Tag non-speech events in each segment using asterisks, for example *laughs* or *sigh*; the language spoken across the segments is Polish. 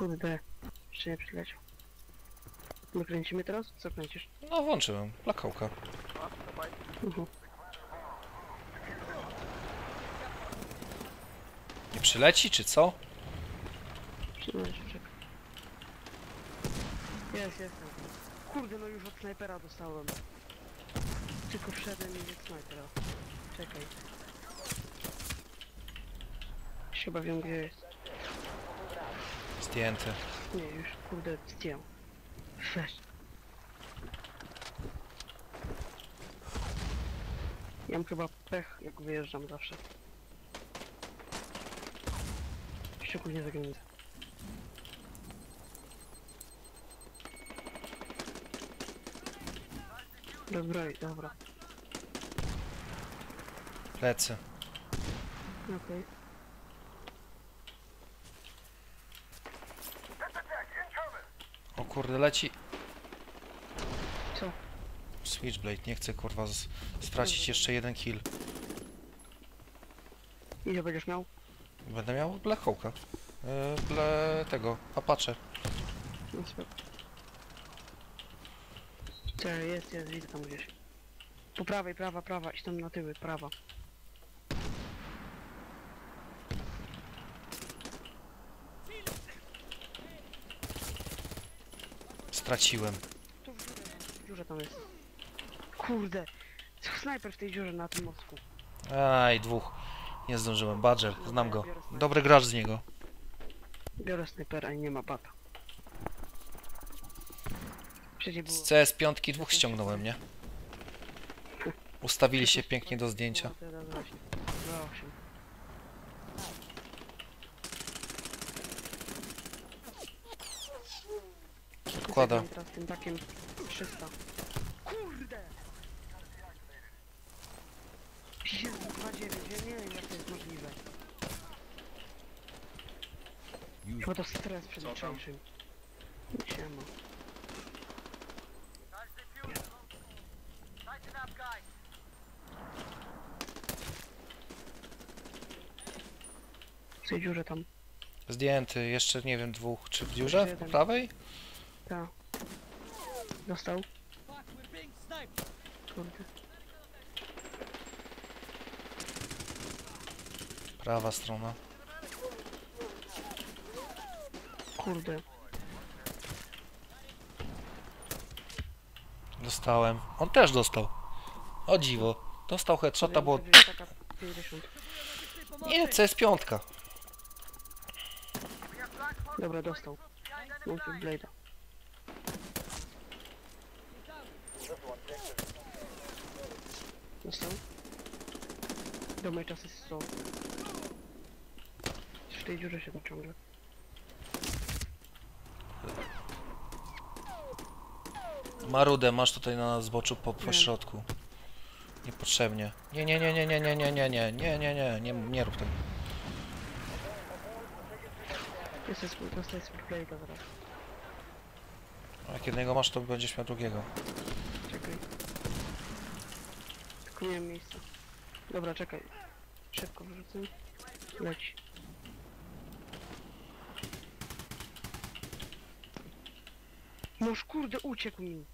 Kurde, jeszcze nie przyleciał. My kręcimy teraz? Co kręcisz? No włączyłem, plakałka. Mhm. Nie przyleci, czy co? Się, czekaj. Jest, jest. Kurde, no już od snajpera dostałem. Tylko wszedłem i jest snajpera. Czekaj. Chyba wiem gdzie jest. Zdjęty. Nie, już kurde zdjął. Weź. Ja mam chyba pech, jak wyjeżdżam zawsze. Szczególnie za granicę. Dobra, dobra. Plecy. Okej. O kurde, leci. Co? Switchblade, nie chcę kurwa z- stracić jeszcze jeden kill. Ile będziesz miał? Będę miał Black Hawka. Yy, ble tego, Apache. No spoko. Jest, jest, widzę tam gdzieś. Po prawej, prawa, prawa, idź tam na tyły, prawa. Straciłem. Tu w dziurze, w dziurze tam jest. Kurde, co snajper w tej dziurze na tym mostku. Aj, dwóch. Nie zdążyłem. Badger, znam go. Dobry gracz z niego. Biorę snajpera i nie ma bata. Przecież było... Z CS5 dwóch ściągnąłem, nie? Ustawili się pięknie do zdjęcia. Teraz właśnie. Dwa osiem. Odkłada. Tutaj Teraz tym takim 300. Kurde! Jezu, 29, ja nie wiem jak to jest możliwe. Chyba to stres przed jutrzejszym. Siema. W tej dziurze tam. Zdjęty, jeszcze nie wiem, dwóch. Czy w dziurze? Po prawej? Ta. Dostał. Kurde. Prawa strona. Kurde. Dostałem. On też dostał. O dziwo. Dostał headshota, bo... Wiem, że taka 50. Nie, CS5. Dobra, dostał. Blade'a. Dostał? Do mojej czasy 100. W tej dziurze się to ciągle. Marudę masz tutaj na zboczu po, po Nie. środku. Niepotrzebnie. Nie, nie, nie, nie, nie, nie, nie, nie, nie, nie, nie, nie, nie, nie rób tego. Jest jest dostaję z Blade'a zaraz. A Jak jednego masz, to będziesz miał drugiego. Tylko nie mam miejsca. Dobra, czekaj. Szybko wyrzucę. Leci. Noż kurde, uciekł mi.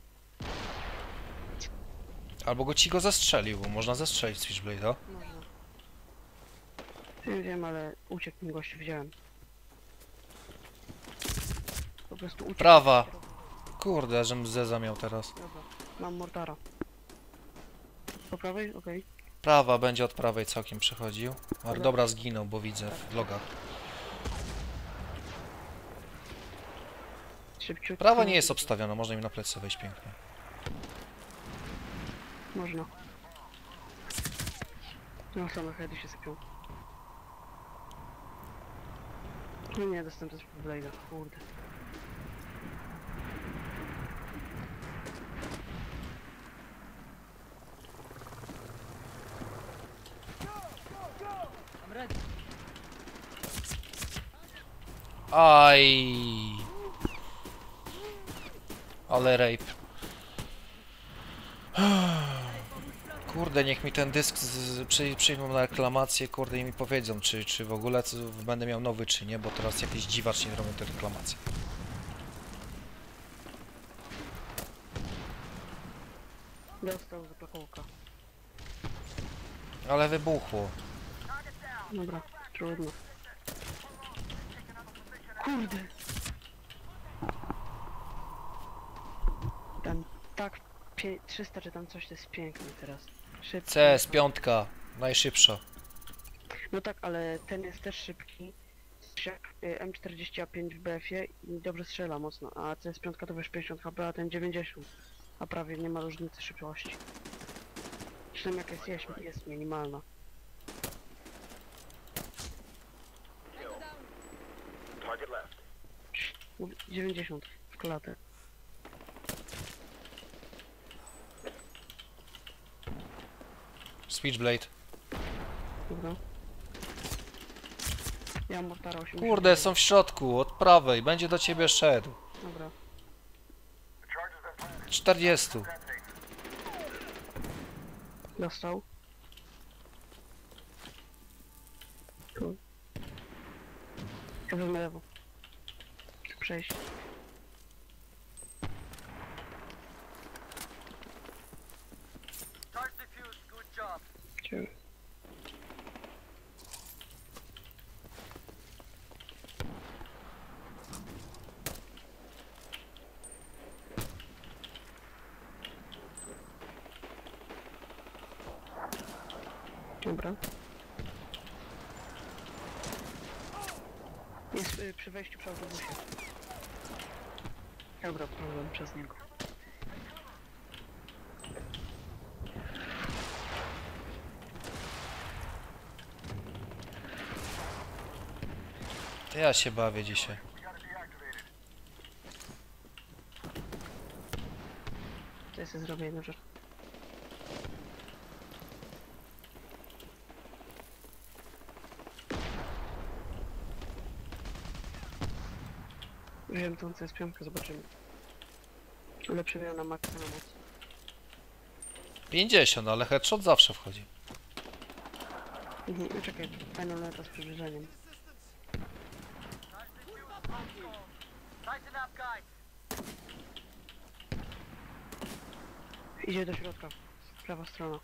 Albo go ci go zastrzelił, bo można zastrzelić Switchblade'a. Można. Nie wiem, ale uciekł mi gościu, widziałem. Po prostu uciekł. Prawa. Kurde, żem zeza miał teraz. Dobra, mam mortara. Po prawej? Okej. Prawa będzie od prawej całkiem przechodził. Ale Dobra. zginął, bo widzę w logach. Szybciutko. Prawa nie jest obstawiona, można im na plecy wejść pięknie. Można. No, same heady się sypią. No nie, dostałem też Blade'a, kurde. Aj. Ale rape. *sighs* Kurde, niech mi ten dysk z, przy, przyjmą na reklamację, kurde, i mi powiedzą, czy, czy w ogóle co, będę miał nowy, czy nie, bo teraz jakiś dziwacz nie robią te reklamacje. Dostał za pakołka. Ale wybuchło. Dobra, trudno. Kurde! Ten tak pie- 300 czy tam coś to jest piękny teraz. Szybki. CS, piątka, najszybsza. No tak, ale ten jest też szybki. Y, M45 w BF-ie i dobrze strzela mocno, a CS5 to wiesz 50 HP, a ten 90. A prawie nie ma różnicy szybkości. Przynajmniej jak jest, jest minimalna. 90 w klatę. Switchblade. Dobra. Ja mam mortara 80. Kurde, są w środku, od prawej, będzie do ciebie szedł. Dobra. 40. Dostał. Tu. Ja wezmę lewo. Przejść. Gdzie? Dobra. Jest y, przy wejściu przy autobusie. Dobra, problem przez niego. To ja się bawię dzisiaj. To ja sobie zrobię jedną rzecz. Wiem tą CS piątkę, zobaczymy. Lepszy miał na maksa na moc. 50, ale headshot zawsze wchodzi. Mhm, czekaj, fajną lata z przybliżeniem. Idzie do środka. Prawa strona.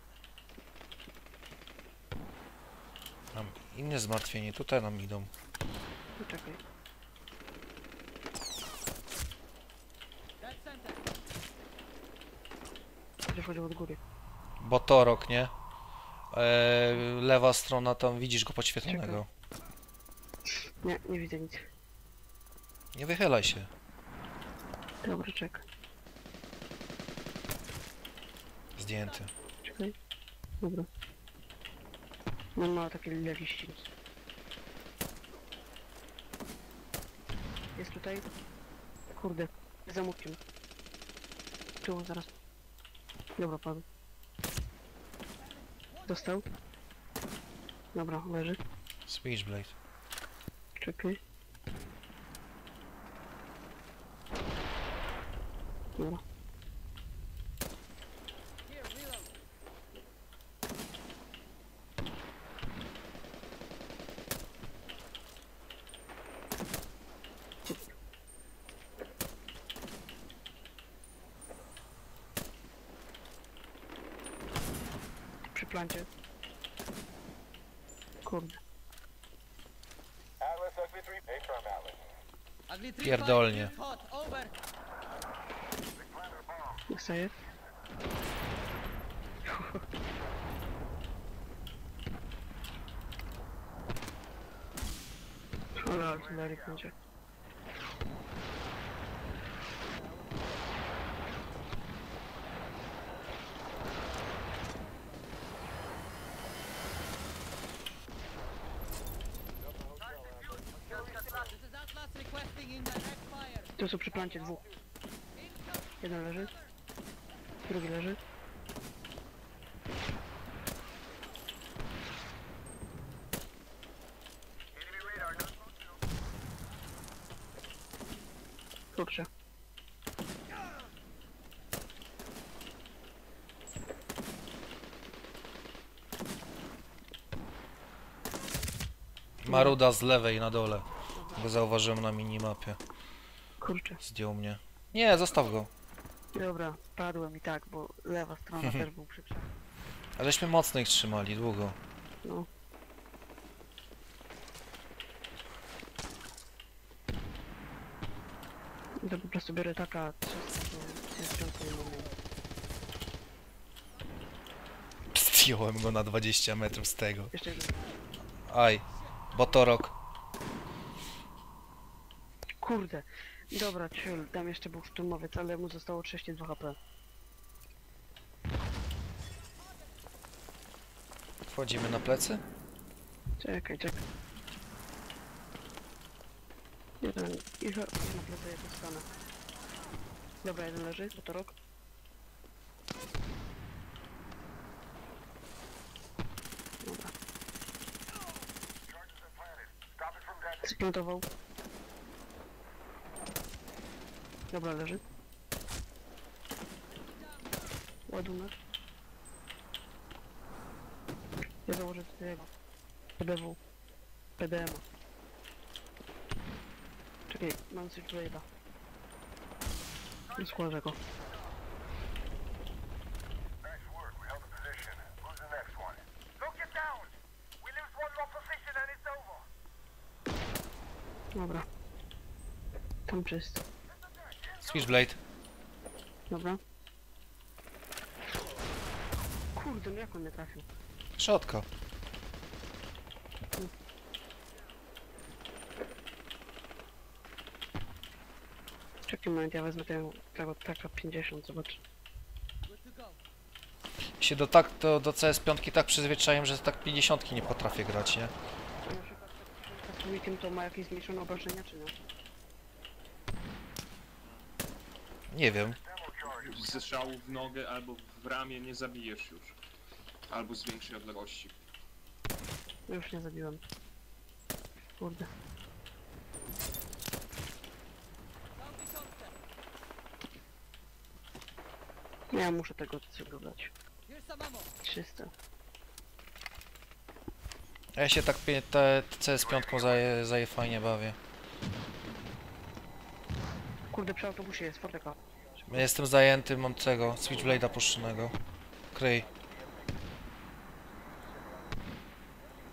Mam inne zmartwienie, tutaj nam idą. No wchodził od góry. Nie? Eee, lewa strona, tam widzisz go podświetlonego. Nie, nie widzę nic. Nie wychylaj się. Dobra, czekaj. Zdjęty. Czekaj. Dobra. No ma takie lile liści. Jest tutaj. Kurde. Za murkiem. Tu, zaraz. Dobra, padł. Dostał. Dobra, leży. Switchblade. Czekaj. Dobra. корни. Pierdolnie. Dostaję. Cholera, artylerii będzie. Tu są przy plancie dwóch. Jeden leży. Drugi leży. Kurczę. Maruda z lewej na dole. Go zauważyłem na minimapie. Kurczę. Zdjął mnie. Nie, zostaw go. Dobra, padłem i tak, bo lewa strona *laughs* też był przy krzakach. A żeśmy mocno ich trzymali, długo. No. To po prostu biorę taka 300, to nie mam. Zdjąłem go na 20 metrów z tego. Jeszcze jeden. Aj, Botorok. Kurde. Dobra, ciul, tam jeszcze był szturmowiec, ale mu zostało 32 HP. Wchodzimy na plecy? Czekaj, czekaj. Jeden, i cho- na plecy jego stanę. Dobra, jeden leży, to to rok. Dobra. Dobra, leży. Ładunek. Ja założę tutaj jego. PDW. PDM. Czekaj, mam Switchblade'a. Go. And it's over. Dobra. Tam czysto. Switchblade. Dobra. Kurde, no jak on nie trafił? Środka. Czekaj moment, ja wezmę tego, tego taka 50, zobacz. To. Się do, tak, do, do CS5 tak przyzwyczaiłem, że tak 50 nie potrafię grać, nie? Na przykład tak tłumikiem to ma jakieś zmniejszone obrażenia, czy nie? Nie wiem. ze strzału w nogę albo w ramię nie zabijesz już. Albo z większej odległości. No już nie zabiłem. Kurde. Nie, ja muszę tego ammo. 300. A Ja się tak te CS5 zaje, zaje fajnie bawię. Kurde, przy autobusie jest forteka. Ja Jestem zajęty, mam tego, Switchblade'a puszczonego. Kryj.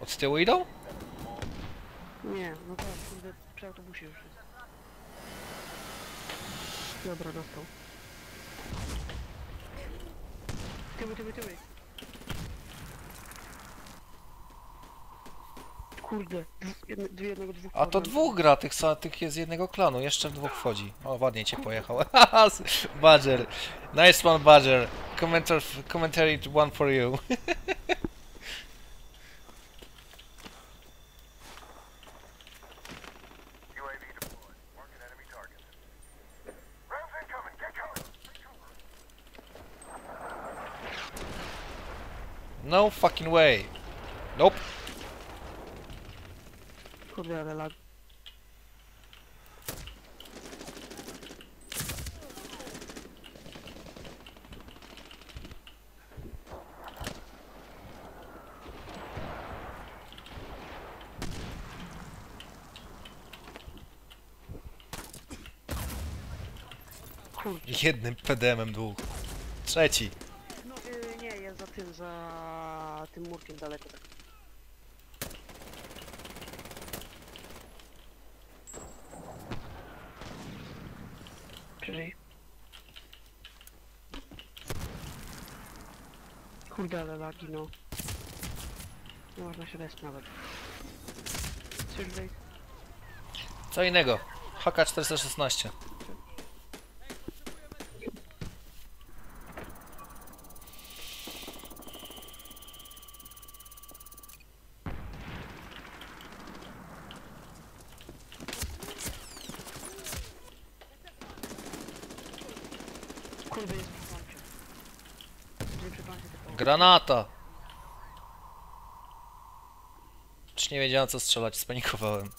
Od tyłu idą? Nie, no tak, kurde, przy autobusie już jest. Dobra, dostał. Tyły, tyły, tyły. Kurde, dwóch, jedne, dwie jednego, dwóch. A to dwóch gra, tych, sa- tych jest z jednego klanu, jeszcze dwóch wchodzi. O, ładnie cię pojechał. *laughs* Badger. Nice one, Badger. Commentar, commentary one for you. *laughs* No fucking way. Kurde, ale lag. Jednym PDM-em dwóch. Trzeci. no y, nie, jest za tym, za tym murkiem daleko. Tak. Kurde, ale lagi, no. Nie można się dać nawet. Co innego. HK416. Kurde, jest przy. Czyli przy. Granata! Czy nie wiedziałem co strzelać, spanikowałem.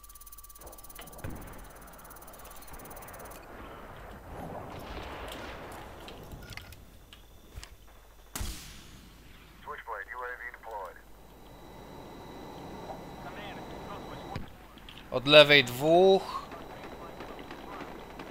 Od lewej dwóch.